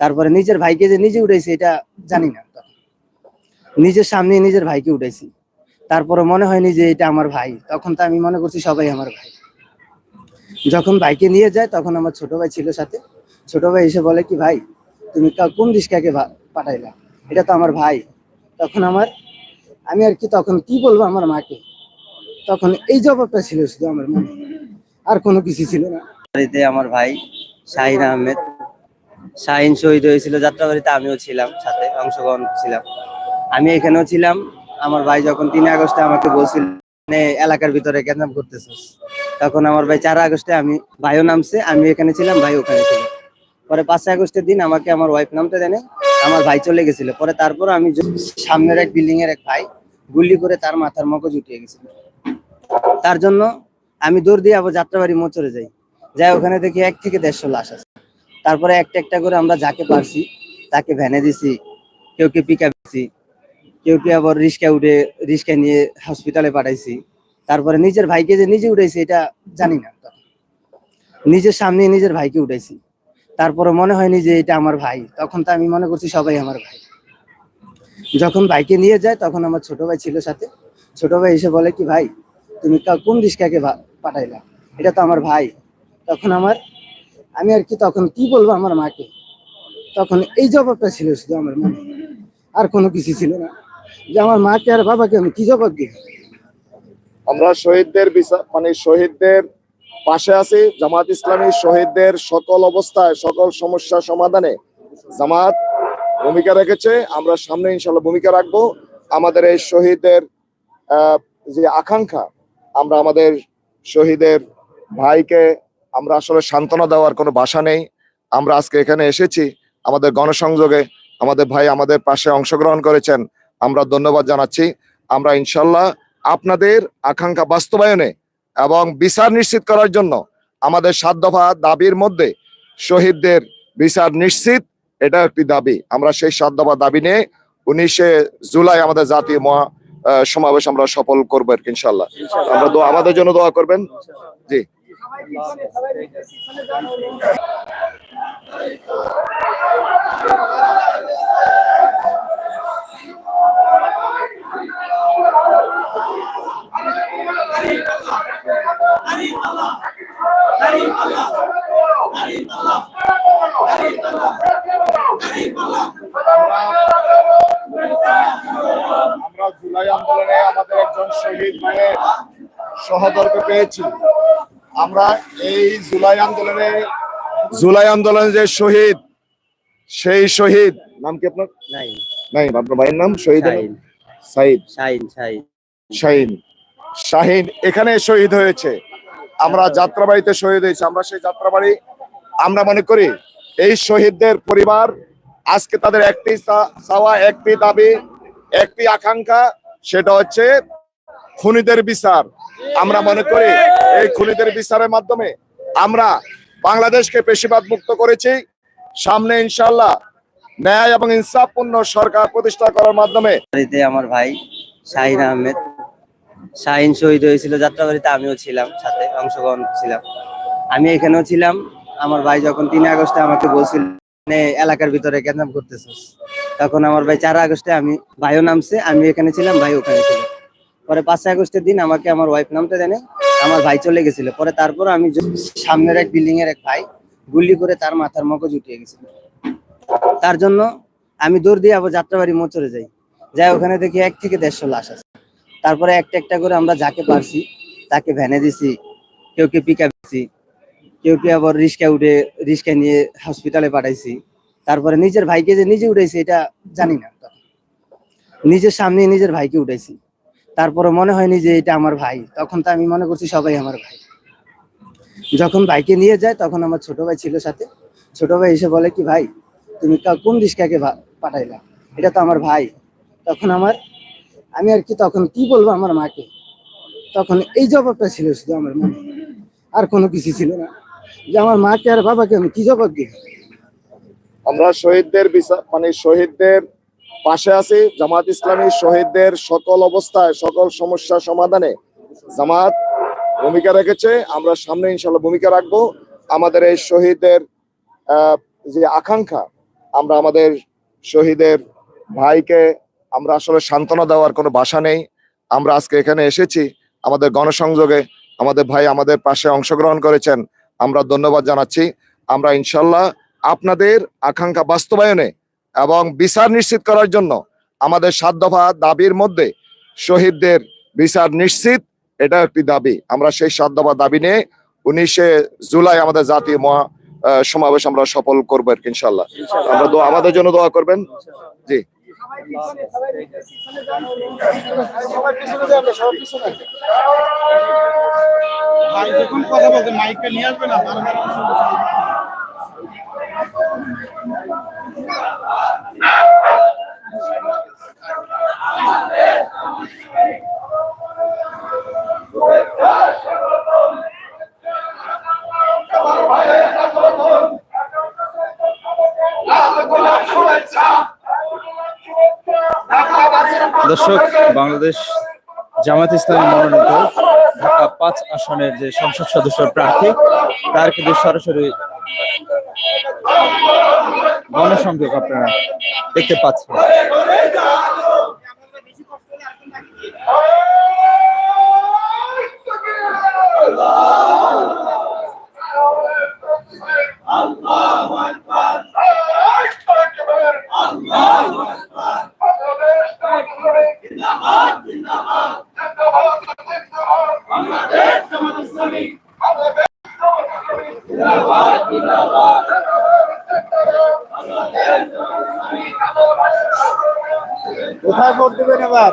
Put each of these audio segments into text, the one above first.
তারপরে নিজের ভাইকে যে নিজে উঠাইছি, এটা জানি না। নিজের সামনে নিজের ভাইকে উঠাইছি। তারপরে মনে হয়নি যে এটা আমার ভাই। তখন তো আমি মনে করছি সবাই আমার ভাই। যখন ভাইকে নিয়ে যায়, তখন আমার ছোট ভাই ছিল সাথে। ছোট ভাই এসে বলে কি, ভাই, তুমি কোন রিস্কাকে পাঠাইলা? এটা তো আমার ভাই। তখন আমার আমি আর কি তখন কি বলব আমার মাকে? তখন এই জবাবটা ছিল শুধু আমার মনে। আর কোনো কিছু ছিল না। বাড়িতে আমার ভাই শাহিন আহমেদ। শাহিন শহীদ হয়েছিল, যাত্রাবাড়িতে আমিও ছিলাম, সাথে অংশগ্রহণ ছিলাম আমি এখানেও ছিলাম। আমার ভাই যখন তিন আগস্টে আমাকে বলছিল এলাকার ভিতরে কেদাম করতেছিস? তখন আমার ভাই, চার আগস্টে আমি ভাইও নামছে আমি এখানে ছিলাম ভাই ওখানে ছিল। পরে পাঁচ আগস্টের দিন আমাকে আমার ওয়াইফ নামতে দেনে আমার ভাই চলে গেছিল। পরে তারপর আমি সামনের এক বিল্ডিং এর এক ভাই গুলি করে তার মাথার মগজ উঠিয়ে গেছিল। তার জন্য আমি দৌড় দিয়ে আবার যাত্রাবাড়ি মোচরে যাই। যাই ওখানে দেখি এক থেকে দেড়শো লাশ আছে। তারপরে একটা একটা করে আমরা যাকে পারছি, তাকে ভ্যানে দিছি, কেউ কে পিক দিছি, কেউ কে আবার রিস্কা উঠে রিস্কা নিয়ে হসপিটালে পাঠাইছি। তারপরে নিজের ভাইকে যে নিজে উঠাইছি, এটা জানি না। নিজের সামনে নিজের ভাইকে উঠাইছি। তারপরে মনে হয়নি যে এটা আমার ভাই। তখন তো আমি মনে করছি সবাই আমার ভাই। যখন ভাইকে নিয়ে যায়, তখন আমার ছোট ভাই ছিল সাথে। ছোট ভাই এসে বলে কি, ভাই, তুমি কোন রিস্কাকে পাঠাইলা? এটা তো আমার ভাই। তখন আমার আমি আর কি তখন কি বলব আমার মাকে? তখন এই জবাবটা ছিল শুধু আমার মনে। আর কোনো কিছু ছিল না। যে আমার মাকে আর বাবাকে আমি কি জবাব দিই আমরা শহীদদের বিচার মানে শহীদদের পাশে আছি। জামাত ইসলামী শহীদদের সকল অবস্থায় সকল সমস্যা সমাধানে জামাত ভূমিকা রেখেছে। আমরা সামনে ইনশাল্লাহ ভূমিকা রাখব। আমাদের এই শহীদদের আহ, যে আকাঙ্ক্ষা আমরা আমাদের শহীদের ভাইকে আমরা আসলে সান্ত্বনা দেওয়ার কোনো ভাষা নেই। আমরা আজকে এখানে এসেছি, আমাদের গণসংযোগে আমাদের ভাই আমাদের পাশে অংশগ্রহণ করেছেন, আমরা ধন্যবাদ জানাচ্ছি। আমরা ইনশাল্লাহ আপনাদের আকাঙ্ক্ষা বাস্তবায়নে এবং বিচার নিশ্চিত করার জন্য আমাদের সাত দফা দাবির মধ্যে শহীদদের বিচার নিশ্চিত এটা একটি দাবি। আমরা সেই সাত দফা দাবি নিয়ে উনিশে জুলাই আমাদের জাতীয় মহা সমাবেশ আমরা সফল করব ইনশাল্লাহ। আমরা আমাদের জন্য দোয়া করবেন। জি। আমরা জুলাই আন্দোলনে আমাদের একজন শহীদ মায়ের সহদরকে পেয়েছি। আমরা এই জুলাই আন্দোলনে জুলাই আন্দোলনে যে শহীদ সেই শহীদ নাম কি আপনার? নাই নাই আপনার ভাইয়ের নাম? শহীদ সাইদ শাহিন। শাহিন। শাহিন শাহিন। এখানে শহীদ হয়েছে। আমরা যাত্রাবাড়িতে শহীদ হয়েছে। আমরা সেই যাত্রাবাড়ি আমরা মনে করি এই শহীদদের পরিবার আজকে তাদের একটি চাওয়া একটি দাবি একটি আকাঙ্ক্ষা সেটা হচ্ছে খুনিদের বিচার। আমরা মনে করি এই খুনিদের বিচারের মাধ্যমে আমরা বাংলাদেশকে পেশিবাদ মুক্ত করেছি। সামনে ইনশাল্লাহ ন্যায় এবং ইনসাফপূর্ণ সরকার প্রতিষ্ঠা করার মাধ্যমে আমার ভাই শাহিন আহমেদ। শাহিন শহীদ হয়েছিল, যাত্রাবাড়িতে আমিও ছিলাম সাথে, অংশগ্রহণ ছিলাম। আমি এখানেও ছিলাম। আমার ভাই যখন তিন আগস্টে আমাকে বলছিল এলাকার ভিতরে কেদাম করতেছিস? তখন আমার ভাই, চার আগস্টে আমি ভাইও নামছে আমি এখানে ছিলাম ভাই ওখানে ছিল। পরে পাঁচই আগস্টের দিন আমাকে আমার ওয়াইফ নামতে দেনে আমার ভাই চলে গেছিল। পরে তারপর আমি সামনের এক বিল্ডিং এর এক ভাই গুলি করে তার মাথার মগজ উঠিয়ে গেছিল। তার জন্য আমি দৌড় দিয়ে আবার যাত্রাবাড়ি মোচরে যাই। যাই ওখানে দেখি এক থেকে দেড়শো লাশ আছে। তারপরে একটা একটা করে আমরা যাকে পারছি, তাকে ভ্যানে দিছি, কেউ কে পিক আপ দিছি, কেউ কে আবার রিস্কা উঠে রিস্কা নিয়ে হসপিটালে পাঠাইছি। তারপরে নিজের ভাইকে যে নিজে উঠাইছি, এটা জানি না। নিজের সামনে নিজের ভাইকে উঠাইছি। তারপরে মনে হয়নি যে এটা আমার ভাই। তখন তো আমি মনে করছি সবাই আমার ভাই। যখন ভাইকে নিয়ে যায়, তখন আমার ছোট ভাই ছিল সাথে। ছোট ভাই এসে বলে কি, ভাই, তুমি কোন রিস্কাকে পাঠাইলা? এটা তো আমার ভাই। তখন আমার, আমি আর কি তখন কি বলব আমার মাকে? তখন এই জবাবটা ছিল শুধু আমার মনে। আর কোনো কিছু ছিল না। যে আমার মাকে আর বাবাকে আমি কি জবাব দিই আমরা শহীদদের বিচার মানে শহীদদের পাশে আছি জামাত ইসলামী শহীদদের সকল অবস্থায়, সকল সমস্যা সমাধানে। জামাত ভূমিকা রেখেছে, আমরা সামনে ইনশাল্লাহ ভূমিকা রাখব। আমাদের এই শহীদদের যে আকাঙ্ক্ষা, আমরা আমাদের শহীদের ভাইকে আমরা আসলে সান্ত্বনা দেওয়ার কোনো ভাষা নেই। আমরা আজকে এখানে এসেছি, আমাদের গণসংযোগে আমাদের ভাই আমাদের পাশে অংশগ্রহণ করেছেন। আমরা ধন্যবাদ জানাচ্ছি। আমরা ইনশাল্লাহ আপনাদের আকাঙ্ক্ষা বাস্তবায়নে এবং বিচার নিশ্চিত করার জন্য আমাদের সাত দফা দাবির মধ্যে শহীদদের বিচার নিশ্চিত এটা একটি দাবি। আমরা সেই সাত দফা দাবি নিয়ে উনিশে জুলাই আমাদের জাতীয় মহা সমাবেশ আমরা সফল করব আর কি ইনশাল্লাহ আমরা আমাদের জন্য দোয়া করবেন। জি। নিয়ে আসবে না? দর্শক, বাংলাদেশ জামাত ইসলামী মনোনীত ঢাকা পাঁচ আসনের যে সংসদ সদস্য প্রার্থী, তার কিন্তু সরাসরি গণসংযোগ আপনারা দেখতে পাচ্ছেন। কোথায় ভোট দেবেন এবার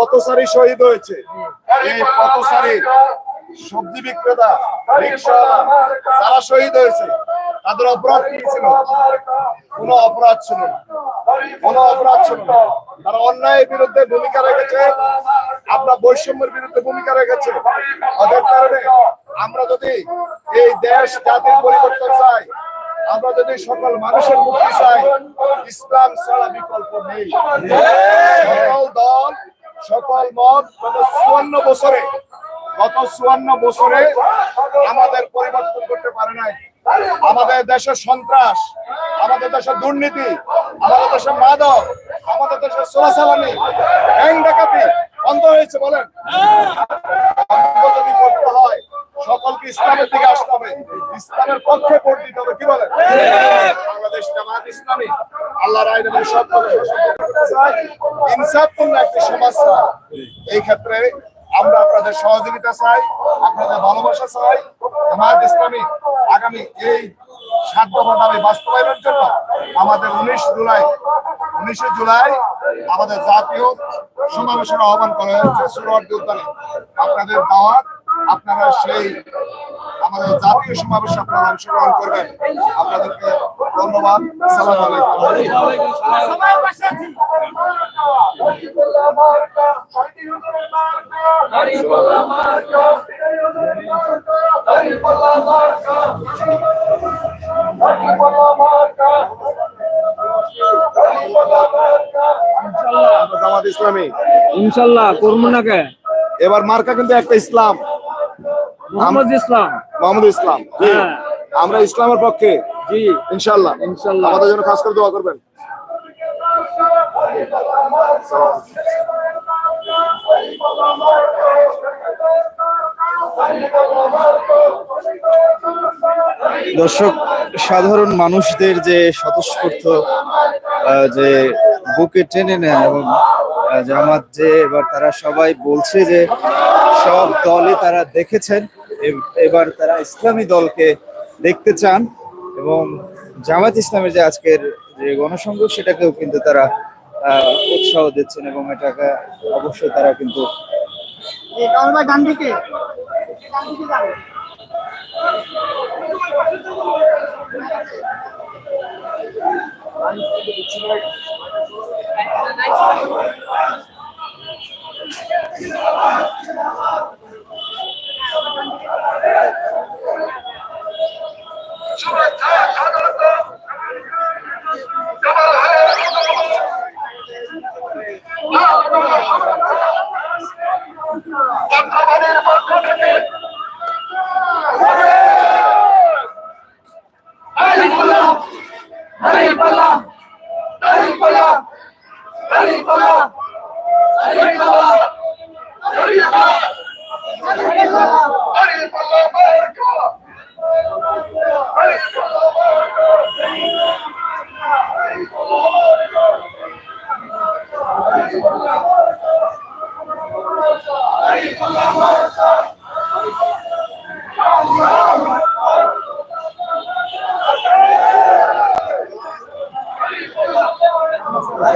আমি পথসারি শহীদ হয়েছে। এই পথসারি সবজি বিক্রেতা যারা শহীদ হয়েছে, তাদের অপরাধ কি ছিল? কোনো অপরাধ ছিল না। কোনো অপরাধ ছিল না। তারা অন্যায়ের বিরুদ্ধে ভূমিকা রেখেছে আপনার বৈষম্যের বিরুদ্ধে ভূমিকা রেখেছে। ওদের কারণে আমরা যদি এই দেশ জাতির পরিবর্তন চাই, আমরা যদি সকল মানুষের মুক্তি চাই, ইসলাম ছাড়া বিকল্প নেই। দল সকল মত গত চুয়ান্ন বছরে গত চুয়ান্ন বছরে আমাদের পরিবর্তন করতে পারে নাই। আমাদের দেশের সন্ত্রাস আমাদের দেশের দুর্নীতি আমাদের দেশের মাদক আমাদের দেশের চোরাচালানি ব্যাংক ডাকাতি বন্ধ হয়েছে বলেন। যদি করতে হয় সকলকে ইসলামের দিকে আসতে হবে। ইসলামের পক্ষে ভোট দিতে হবে কি বলেন? বাংলাদেশ জামাত ইসলামী আল্লাহ রায় দেবেন এই ক্ষেত্রে আমরা আপনাদের সহযোগিতা চাই, আপনাদের ভালোবাসা চাই। জামাত ইসলামী আগামী এই সাত দফা দাবি বাস্তবায়নের জন্য আমাদের উনিশ জুলাই, উনিশে জুলাই আমাদের জাতীয় সমাবেশের আহ্বান করা হয়েছে। সুরওয়ার্দী উদ্যানে। আপনাদের দাওয়াত আপনারা সেই আমাদের জাতীয় সমাবেশে আপনারা অংশগ্রহণ করবেন। আপনাদেরকে ধন্যবাদ। ইনশাল্লাহ করব না কে? এবার মার্কা কিন্তু একটা ইসলাম। মোহাম্মদ ইসলাম মোহাম্মদ ইসলাম জি। হ্যাঁ। আমরা ইসলামের পক্ষে জি ইনশাল্লাহ ইনশাল্লাহ। আমাদের জন্য খাস করে দোয়া করবেন দর্শক সাধারণ মানুষদের যে স্বতঃস্ফূর্ত আহ, যে বুকে টেনে নেয় এবং জামাত যে এবার তারা সবাই বলছে যে সব দলে তারা দেখেছেন এবার তারা ইসলামী দলকে দেখতে চান এবং জামাত ইসলামের যে আজকের যে গণসংযোগ সেটাকেও কিন্তু তারা উৎসাহ দিচ্ছেন এবং এটাকে অবশ্যই তারা কিন্তু Allah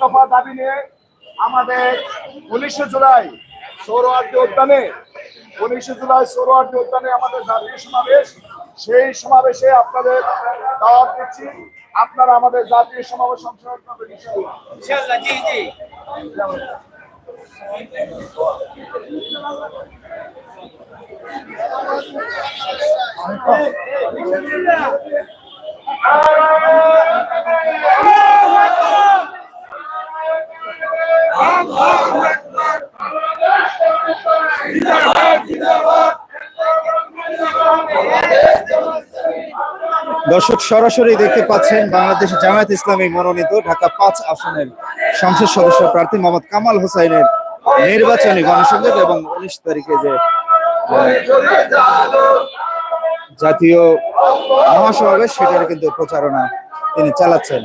দফা দাবি নিয়ে আমাদের উনিশে জুলাই সৌরআর্য উদ্যানে উনিশে জুলাই সৌরআর্য উদ্যানে আমাদের জাতীয় সমাবেশ সেই সমাবেশে আপনাদের দাওয়াত দিচ্ছি। আপনারা আমাদের জাতীয় সমাবেশ অংশগ্রহণ করবেন ইনশাআল্লাহ। দর্শক সরাসরি দেখতে পাচ্ছেন বাংলাদেশ জামায়াত ইসলামী মনোনীত ঢাকা পাঁচ আসনের সংসদ সদস্য প্রার্থী মোহাম্মদ কামাল হোসাইনের নির্বাচনী গণসংযোগ এবং উনিশ তারিখে যে জাতীয় মহাসমাবেশ, সেটার কিন্তু প্রচারণা তিনি চালাচ্ছেন।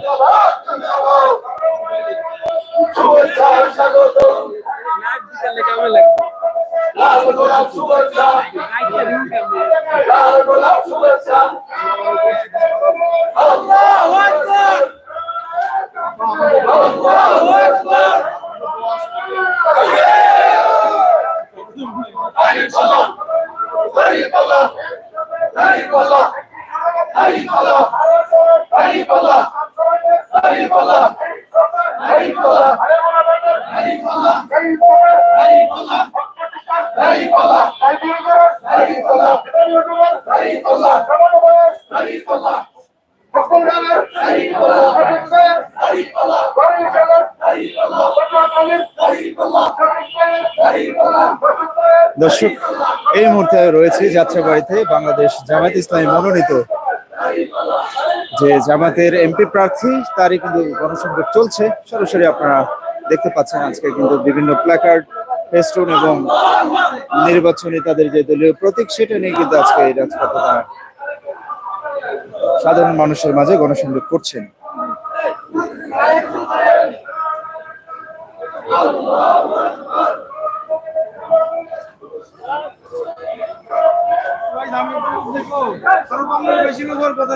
দর্শক এই মুহূর্তে রয়েছে যাত্রাবাড়িতে বাংলাদেশ জামায়াত ইসলামী মনোনীত যে জামাতের এমপি প্রার্থী, তারই কিন্তু গণসংযোগ চলছে। সরাসরি আপনারা দেখতে পাচ্ছেন আজকে কিন্তু বিভিন্ন প্ল্যাকার্ড ফেস্টুন এবং নির্বাচনী তাদের যে দলীয় প্রতীক, সেটা নিয়ে কিন্তু আজকে এই রাজপথে তারা সাধারণ মানুষের মাঝে গণসংযোগ করছেন।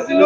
ছিল।